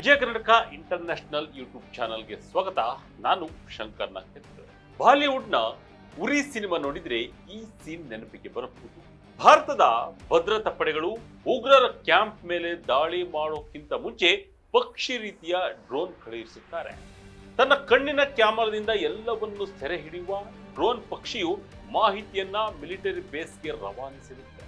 ವಿಜಯ Karnataka international YouTube ಚಾನಲ್ಗೆ ಸ್ವಾಗತ. ನಾನು ಶಂಕರ್ ನಾಗೇಂದ್ರ ಬಾಲಿವುಡ್ನ ಉರಿ ಸಿನಿಮಾ ನೋಡಿದ್ರೆ ಈ ಸೀನ್ ನೆನಪಿಗೆ ಬರಬಹುದು. ಭಾರತದ ಭದ್ರತಾ ಪಡೆಗಳು ಉಗ್ರರ ಕ್ಯಾಂಪ್ ಮೇಲೆ ದಾಳಿ ಮಾಡೋಕ್ಕಿಂತ ಮುಂಚೆ ಪಕ್ಷಿ ರೀತಿಯ ಡ್ರೋನ್ ಕಳುಹಿಸುತ್ತಾರೆ ತನ್ನ ಕಣ್ಣಿನ ಕ್ಯಾಮರಾದಿಂದ ಎಲ್ಲವನ್ನು ಸೆರೆ ಹಿಡಿಯುವ ಡ್ರೋನ್ ಪಕ್ಷಿಯು ಮಾಹಿತಿಯನ್ನ ಮಿಲಿಟರಿ ಬೇಸ್ಗೆ ರವಾನಿಸಿರುತ್ತೆ.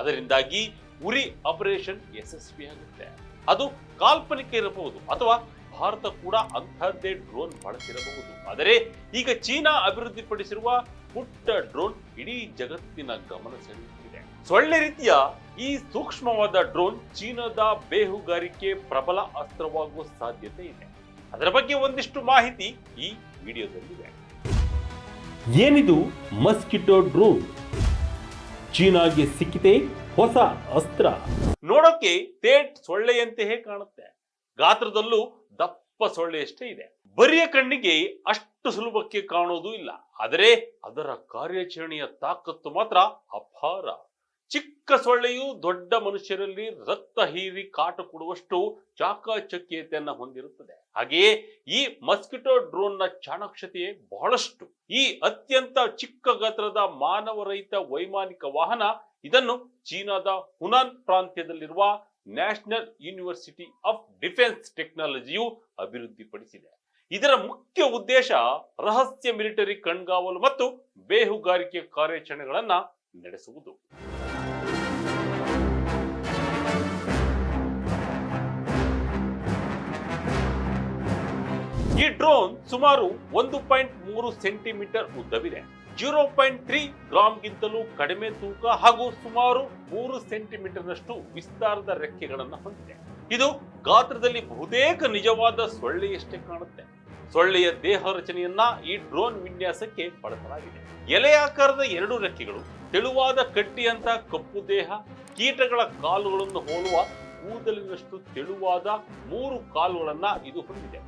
ಅದರಿಂದಾಗಿ ಉರಿ ಆಪರೇಷನ್ ಯಶಸ್ವಿಯಾಗುತ್ತೆ. ಅದು ಕಾಲ್ಪನಿಕ ಇರಬಹುದು ಅಥವಾ ಭಾರತ ಕೂಡ ಅಂತಹದ್ದೇ ಡ್ರೋನ್ ಬಳಸಿರಬಹುದು. ಆದರೆ ಈಗ ಚೀನಾ ಅಭಿವೃದ್ಧಿಪಡಿಸಿರುವ ಪುಟ್ಟ ಡ್ರೋನ್ ಇಡೀ ಜಗತ್ತಿನ ಗಮನ ಸೆಳೆಯುತ್ತಿದೆ. ಸೊಳ್ಳೆ ರೀತಿಯ ಈ ಸೂಕ್ಷ್ಮವಾದ ಡ್ರೋನ್ ಚೀನಾದ ಬೇಹುಗಾರಿಕೆ ಪ್ರಬಲ ಅಸ್ತ್ರವಾಗುವ ಸಾಧ್ಯತೆ ಇದೆ. ಅದರ ಬಗ್ಗೆ ಒಂದಿಷ್ಟು ಮಾಹಿತಿ ಈ ವಿಡಿಯೋದಲ್ಲಿದೆ. ಏನಿದು ಮಸ್ಕಿಟೋ ಡ್ರೋನ್? ಚೀನಾಗೆ ಸಿಕ್ಕಿದೆ ಹೊಸ ಅಸ್ತ್ರ. ನೋಡೋಕೆ ತೇಟ್ ಸೊಳ್ಳೆಯಂತೆಯೇ ಕಾಣುತ್ತೆ? ಗಾತ್ರದಲ್ಲೂ ದಪ್ಪ ಸೊಳ್ಳೆಯಷ್ಟೇ ಇದೆ. ಬರಿಯ ಕಣ್ಣಿಗೆ ಅಷ್ಟು ಸುಲಭಕ್ಕೆ ಕಾಣೋದು ಇಲ್ಲ. ಆದರೆ ಅದರ ಕಾರ್ಯಾಚರಣೆಯ ತಾಕತ್ತು ಮಾತ್ರ ಅಪಾರ. ಚಿಕ್ಕ ಸೊಳ್ಳೆಯು ದೊಡ್ಡ ಮನುಷ್ಯರಲ್ಲಿ ರಕ್ತ ಹೀರಿ ಕಾಟ ಕೊಡುವಷ್ಟು ಚಾಕಚಕ್ಯತೆಯನ್ನ ಹೊಂದಿರುತ್ತದೆ. ಹಾಗೆಯೇ ಈ ಮಸ್ಕಿಟೋ ಡ್ರೋನ್ನ ಬಹಳಷ್ಟು. ಈ ಅತ್ಯಂತ ಚಿಕ್ಕ ಗಾತ್ರದ ಮಾನವರಹಿತ ವೈಮಾನಿಕ ವಾಹನ, ಇದನ್ನು ಚೀನಾದ ಹುನಾನ್ ಪ್ರಾಂತ್ಯದಲ್ಲಿರುವ ನ್ಯಾಷನಲ್ ಯೂನಿವರ್ಸಿಟಿ ಆಫ್ ಡಿಫೆನ್ಸ್ ಟೆಕ್ನಾಲಜಿಯು ಅಭಿವೃದ್ಧಿಪಡಿಸಿದೆ. ಇದರ ಮುಖ್ಯ ಉದ್ದೇಶ ರಹಸ್ಯ ಮಿಲಿಟರಿ ಕಣ್ಗಾವಲು ಮತ್ತು ಬೇಹುಗಾರಿಕೆ ಕಾರ್ಯಾಚರಣೆಗಳನ್ನು ನಡೆಸುವುದು. ಈ ಡ್ರೋನ್ ಸುಮಾರು ಒಂದು ಪಾಯಿಂಟ್ ಮೂರು ಸೆಂಟಿಮೀಟರ್ ಉದ್ದವಿದೆ. ಜೀರೋ ಪಾಯಿಂಟ್ ತ್ರೀ ಗ್ರಾಮ್ಗಿಂತಲೂ ಕಡಿಮೆ ತೂಕ ಹಾಗೂ ಸುಮಾರು ಮೂರು ಸೆಂಟಿಮೀಟರ್ನಷ್ಟು ವಿಸ್ತಾರದ ರೆಕ್ಕೆಗಳನ್ನು ಹೊಂದಿದೆ. ಇದು ಗಾತ್ರದಲ್ಲಿ ಬಹುತೇಕ ನಿಜವಾದ ಸೊಳ್ಳೆಯಷ್ಟೇ ಕಾಣುತ್ತೆ. ಸೊಳ್ಳೆಯ ದೇಹ ರಚನೆಯನ್ನ ಈ ಡ್ರೋನ್ ವಿನ್ಯಾಸಕ್ಕೆ ಬಳಸಲಾಗಿದೆ. ಎಲೆಯಾಕಾರದ ಎರಡು ರೆಕ್ಕೆಗಳು, ತೆಳುವಾದ ಕಟ್ಟಿಯಂತ ಕಪ್ಪು ದೇಹ, ಕೀಟಗಳ ಕಾಲುಗಳನ್ನು ಹೋಲುವ ಕೂದಲಿನಷ್ಟು ತೆಳುವಾದ ಮೂರು ಕಾಲುಗಳನ್ನ ಇದು ಹೊಂದಿದೆ.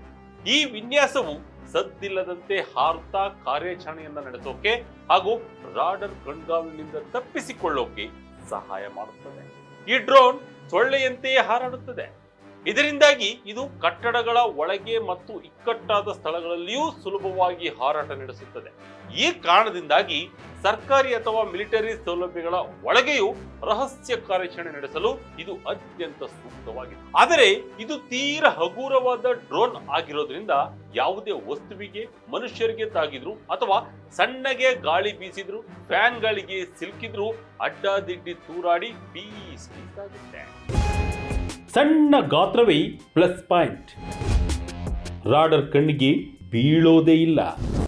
ಈ ವಿನ್ಯಾಸವು ಸದ್ದಿಲ್ಲದಂತೆ ಹಾರುತ್ತಾ ಕಾರ್ಯಾಚರಣೆಯನ್ನ ನಡೆಸೋಕೆ ಹಾಗೂ ರಾಡರ್ ಕಣ್ಗಾವಲಿನಿಂದ ತಪ್ಪಿಸಿಕೊಳ್ಳೋಕೆ ಸಹಾಯ ಮಾಡುತ್ತದೆ. ಈ ಡ್ರೋನ್ ಸೊಳ್ಳೆಯಂತೆಯೇ ಹಾರಾಡುತ್ತದೆ. ಇದರಿಂದಾಗಿ ಇದು ಕಟ್ಟಡಗಳ ಒಳಗೆ ಮತ್ತು ಇಕ್ಕಟ್ಟಾದ ಸ್ಥಳಗಳಲ್ಲಿಯೂ ಸುಲಭವಾಗಿ ಹಾರಾಟ ನಡೆಸುತ್ತದೆ. ಈ ಕಾರಣದಿಂದಾಗಿ ಸರ್ಕಾರಿ ಅಥವಾ ಮಿಲಿಟರಿ ಸೌಲಭ್ಯಗಳ ಒಳಗೆಯೂ ರಹಸ್ಯ ಕಾರ್ಯಾಚರಣೆ ನಡೆಸಲು ಇದು ಅತ್ಯಂತ ಸೂಕ್ತವಾಗಿದೆ. ಆದರೆ ಇದು ತೀರ ಹಗುರವಾದ ಡ್ರೋನ್ ಆಗಿರೋದ್ರಿಂದ ಯಾವುದೇ ವಸ್ತುವಿಗೆ, ಮನುಷ್ಯರಿಗೆ ತಾಗಿದ್ರು ಅಥವಾ ಸಣ್ಣಗೆ ಗಾಳಿ ಬೀಸಿದ್ರು, ಫ್ಯಾನ್ಗಳಿಗೆ ಸಿಲುಕಿದ್ರು ಅಡ್ಡಾದಿಡ್ಡಿ ತೂರಾಡಿ ಬೀಸಿ ಸಣ್ಣ ಗಾತ್ರವೇ ಪ್ಲಸ್ ಪಾಯಿಂಟ್ ರಾಡರ್ ಕಣ್ಣಿಗೆ ಬೀಳೋದೇ ಇಲ್ಲ.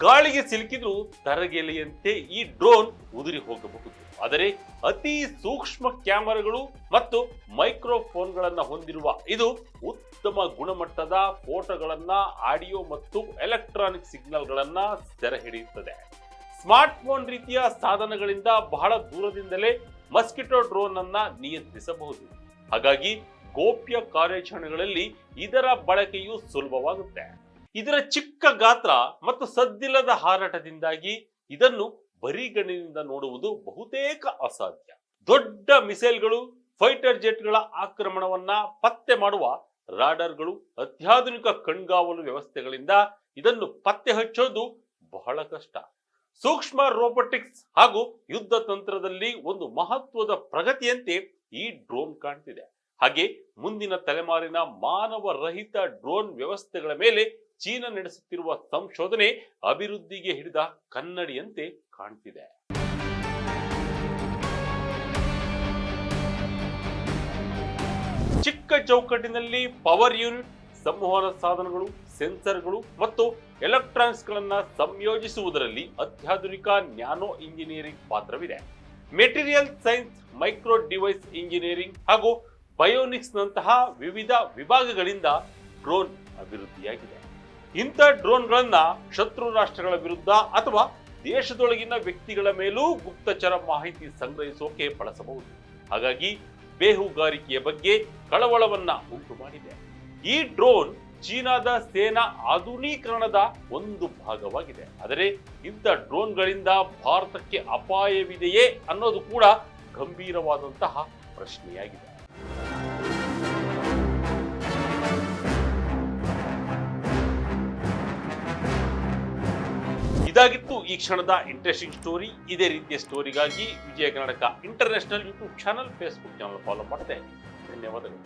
ಗಾಳಿಗೆ ಸಿಲುಕಿದ್ರು ತರಗೆಲೆಯಂತೆ ಈ ಡ್ರೋನ್ ಉದುರಿ ಹೋಗಬಹುದು. ಆದರೆ ಅತಿ ಸೂಕ್ಷ್ಮ ಕ್ಯಾಮೆರಾಗಳು ಮತ್ತು ಮೈಕ್ರೋಫೋನ್ಗಳನ್ನು ಹೊಂದಿರುವ ಇದು ಉತ್ತಮ ಗುಣಮಟ್ಟದ ಫೋಟೋಗಳನ್ನ, ಆಡಿಯೋ ಮತ್ತು ಎಲೆಕ್ಟ್ರಾನಿಕ್ ಸಿಗ್ನಲ್ಗಳನ್ನು ಸೆರೆ ಹಿಡಿಯುತ್ತದೆ. ಸ್ಮಾರ್ಟ್ ಫೋನ್ ರೀತಿಯ ಸಾಧನಗಳಿಂದ ಬಹಳ ದೂರದಿಂದಲೇ ಮಸ್ಕಿಟೋ ಡ್ರೋನ್ ಅನ್ನ ನಿಯಂತ್ರಿಸಬಹುದು. ಹಾಗಾಗಿ ಗೋಪ್ಯ ಕಾರ್ಯಾಚರಣೆಗಳಲ್ಲಿ ಇದರ ಬಳಕೆಯು ಸುಲಭವಾಗುತ್ತೆ. ಇದರ ಚಿಕ್ಕ ಗಾತ್ರ ಮತ್ತು ಸದ್ದಿಲ್ಲದ ಹಾರಾಟದಿಂದಾಗಿ ಇದನ್ನು ಬರಿಗಣ್ಣಿನಿಂದ ನೋಡುವುದು ಬಹುತೇಕ ಅಸಾಧ್ಯ. ದೊಡ್ಡ ಮಿಸೈಲ್ಗಳು, ಫೈಟರ್ ಜೆಟ್ಗಳ ಆಕ್ರಮಣವನ್ನ ಪತ್ತೆ ಮಾಡುವ ರಾಡರ್ಗಳು, ಅತ್ಯಾಧುನಿಕ ಕಣ್ಗಾವಲು ವ್ಯವಸ್ಥೆಗಳಿಂದ ಇದನ್ನು ಪತ್ತೆ ಹಚ್ಚೋದು ಬಹಳ ಕಷ್ಟ. ಸೂಕ್ಷ್ಮ ರೋಬೋಟಿಕ್ಸ್ ಹಾಗೂ ಯುದ್ಧ ತಂತ್ರದಲ್ಲಿ ಒಂದು ಮಹತ್ವದ ಪ್ರಗತಿಯಂತೆ ಈ ಡ್ರೋನ್ ಕಾಣ್ತಿದೆ. ಹಾಗೆ ಮುಂದಿನ ತಲೆಮಾರಿನ ಮಾನವ ರಹಿತ ಡ್ರೋನ್ ವ್ಯವಸ್ಥೆಗಳ ಮೇಲೆ ಚೀನಾ ನಡೆಸುತ್ತಿರುವ ಸಂಶೋಧನೆ ಅಭಿವೃದ್ಧಿಗೆ ಹಿಡಿದ ಕನ್ನಡಿಯಂತೆ ಕಾಣ್ತಿದೆ. ಚಿಕ್ಕ ಚೌಕಟ್ಟಿನಲ್ಲಿ ಪವರ್ ಯೂನಿಟ್, ಸಂವಹನ ಸಾಧನಗಳು, ಸೆನ್ಸರ್ಗಳು ಮತ್ತು ಎಲೆಕ್ಟ್ರಾನಿಕ್ಸ್ಗಳನ್ನ ಸಂಯೋಜಿಸುವುದರಲ್ಲಿ ಅತ್ಯಾಧುನಿಕ ನ್ಯಾನೋ ಇಂಜಿನಿಯರಿಂಗ್ ಪಾತ್ರವಿದೆ. Material science, micro device engineering ಹಾಗೂ ಬಯೋನಿಕ್ಸ್ನಂತಹ ವಿವಿಧ ವಿಭಾಗಗಳಿಂದ ಡ್ರೋನ್ ಅಭಿವೃದ್ಧಿಯಾಗಿದೆ. ಇಂಥ ಡ್ರೋನ್ಗಳನ್ನ ಶತ್ರು ರಾಷ್ಟ್ರಗಳ ವಿರುದ್ಧ ಅಥವಾ ದೇಶದೊಳಗಿನ ವ್ಯಕ್ತಿಗಳ ಮೇಲೂ ಗುಪ್ತಚರ ಮಾಹಿತಿ ಸಂಗ್ರಹಿಸೋಕೆ ಬಳಸಬಹುದು. ಹಾಗಾಗಿ ಬೇಹುಗಾರಿಕೆಯ ಬಗ್ಗೆ ಕಳವಳವನ್ನ ಉಂಟು ಮಾಡಿದೆ. ಈ ಡ್ರೋನ್ ಚೀನಾದ ಸೇನಾ ಆಧುನೀಕರಣದ ಒಂದು ಭಾಗವಾಗಿದೆ. ಆದರೆ ಇಂಥ ಡ್ರೋನ್ಗಳಿಂದ ಭಾರತಕ್ಕೆ ಅಪಾಯವಿದೆಯೇ ಅನ್ನೋದು ಕೂಡ ಗಂಭೀರವಾದಂತಹ ಪ್ರಶ್ನೆಯಾಗಿದೆ. ಇದಾಗಿತ್ತು. ಈ ಕ್ಷಣದ ಇಂಟ್ರೆಸ್ಟಿಂಗ್ ಸ್ಟೋರಿ ಇದೇ ರೀತಿಯ ಸ್ಟೋರಿಗಾಗಿ Vijaya Karnataka international YouTube channel Facebook channel follow ಮಾಡಿದೆ. ಧನ್ಯವಾದಗಳು.